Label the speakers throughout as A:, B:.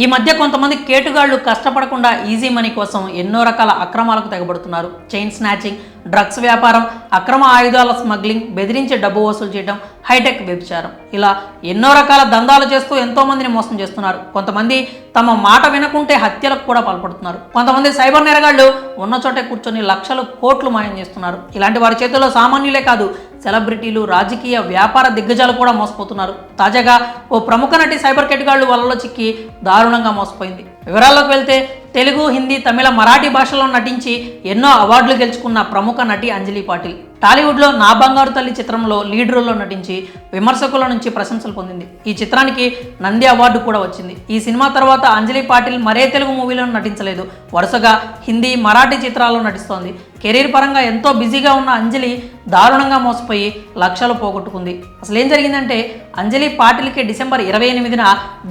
A: ఈ మధ్య కొంతమంది కేటుగాళ్ళు కష్టపడకుండా ఈజీ మనీ కోసం ఎన్నో రకాల అక్రమాలకు తెగబడుతున్నారు. చైన్ స్నాచింగ్ డ్రగ్స్ వ్యాపారం అక్రమ ఆయుధాల స్మగ్లింగ్ బెదిరించి డబ్బు వసూలు చేయడం హైటెక్ వ్యభిచారం. ఇలా ఎన్నో రకాల దందాలు చేస్తూ ఎంతో మందిని మోసం చేస్తున్నారు. కొంతమంది తమ మాట వినకుంటే హత్యలకు కూడా పాల్పడుతున్నారు. కొంతమంది సైబర్ నేరగాళ్ళు ఉన్న చోటే కూర్చొని లక్షలు కోట్లు మాయం చేస్తున్నారు. ఇలాంటి వారి చేతుల్లో సామాన్యులే కాదు సెలబ్రిటీలు రాజకీయ వ్యాపార దిగ్గజాలు కూడా మోసపోతున్నారు. తాజాగా ఓ ప్రముఖ నటి సైబర్ కెట్గాళ్ళు వలలో చిక్కి దారుణంగా మోసపోయింది. వివరాల్లోకి వెళ్తే తెలుగు హిందీ తమిళ మరాఠీ భాషలో నటించి ఎన్నో అవార్డులు గెలుచుకున్న ప్రముఖ నటి అంజలి పాటిల్. టాలీవుడ్లో నా బంగారు తల్లి చిత్రంలో లీడ్ రోల్లో నటించి విమర్శకుల నుంచి ప్రశంసలు పొందింది. ఈ చిత్రానికి నంది అవార్డు కూడా వచ్చింది. ఈ సినిమా తర్వాత అంజలి పాటిల్ మరే తెలుగు మూవీలో నటించలేదు. వరుసగా హిందీ మరాఠీ చిత్రాల్లో నటిస్తోంది. కెరీర్ పరంగా ఎంతో బిజీగా ఉన్న అంజలి దారుణంగా మోసపోయి లక్షలు పోగొట్టుకుంది. అసలు ఏం జరిగిందంటే అంజలి పాటిల్కి డిసెంబర్ ఇరవై ఎనిమిదిన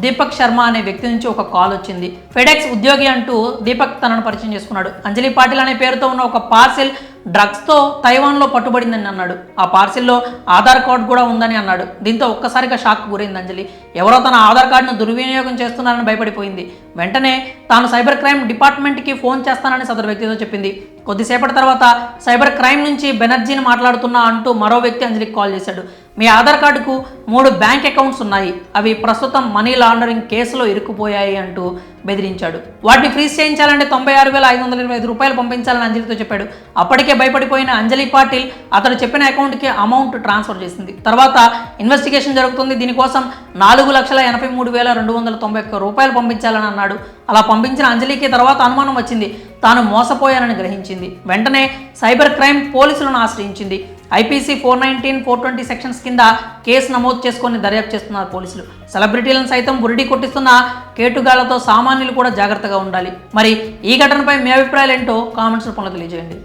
A: దీపక్ శర్మ అనే వ్యక్తి నుంచి ఒక కాల్ వచ్చింది. ఫెడెక్స్ ఉద్యోగి అంటూ దీపక్ తనను పరిచయం చేసుకున్నాడు. అంజలి పాటిల్ అనే పేరుతో ఉన్న ఒక పార్సిల్ డ్రగ్స్తో తైవాన్లో పట్టుబడిందని అన్నాడు. ఆ పార్సిల్లో ఆధార్ కార్డు కూడా ఉందని అన్నాడు. దీంతో ఒక్కసారిగా షాక్ గురైంది అంజలి. ఎవరో తన ఆధార్ కార్డును దుర్వినియోగం చేస్తున్నారని భయపడిపోయింది. వెంటనే తాను సైబర్ క్రైమ్ డిపార్ట్మెంట్కి ఫోన్ చేస్తానని సదరు వ్యక్తితో చెప్పింది. కొద్దిసేపటి తర్వాత సైబర్ క్రైమ్ నుంచి బెనర్జీని మాట్లాడుతున్నా అంటూ మరో వ్యక్తి అంజలికి కాల్ చేశాడు. మీ ఆధార్ కార్డుకు మూడు బ్యాంక్ అకౌంట్స్ ఉన్నాయి. అవి ప్రస్తుతం మనీ లాండరింగ్ కేసులో ఇరుక్కుపోయాయి అంటూ బెదిరించాడు. వాటిని ఫ్రీజ్ చేయించాలంటే తొంభై ఆరు వేల ఐదు వందల ఇరవై ఐదు రూపాయలు పంపించాలని అంజలితో చెప్పాడు. అప్పటికే భయపడిపోయిన అంజలి పాటిల్ అతడు చెప్పిన అకౌంట్కి అమౌంట్ ట్రాన్స్ఫర్ చేసింది. తర్వాత ఇన్వెస్టిగేషన్ జరుగుతుంది. దీనికోసం నాలుగు లక్షల ఎనభై మూడు వేల రెండు వందల తొంభై ఒక్క రూపాయలు పంపించాలని అన్నాడు. అలా పంపించిన అంజలికి తర్వాత అనుమానం వచ్చింది. తాను మోసపోయానని గ్రహించింది. వెంటనే సైబర్ క్రైమ్ పోలీసులను ఆశ్రయించింది. IPC four nineteen four twenty sections కింద కేసు నమోదు చేసుకొని దర్యాప్తు చేస్తున్నారు పోలీసులు. సెలబ్రిటీలను సైతం బురిడి కొట్టిస్తున్న కేటుగాళ్ళతో సామాన్యులు కూడా జాగ్రత్తగా ఉండాలి. మరి ఈ ఘటనపై మీ అభిప్రాయాలు ఏంటో కామెంట్స్ రూపంలో తెలియజేయండి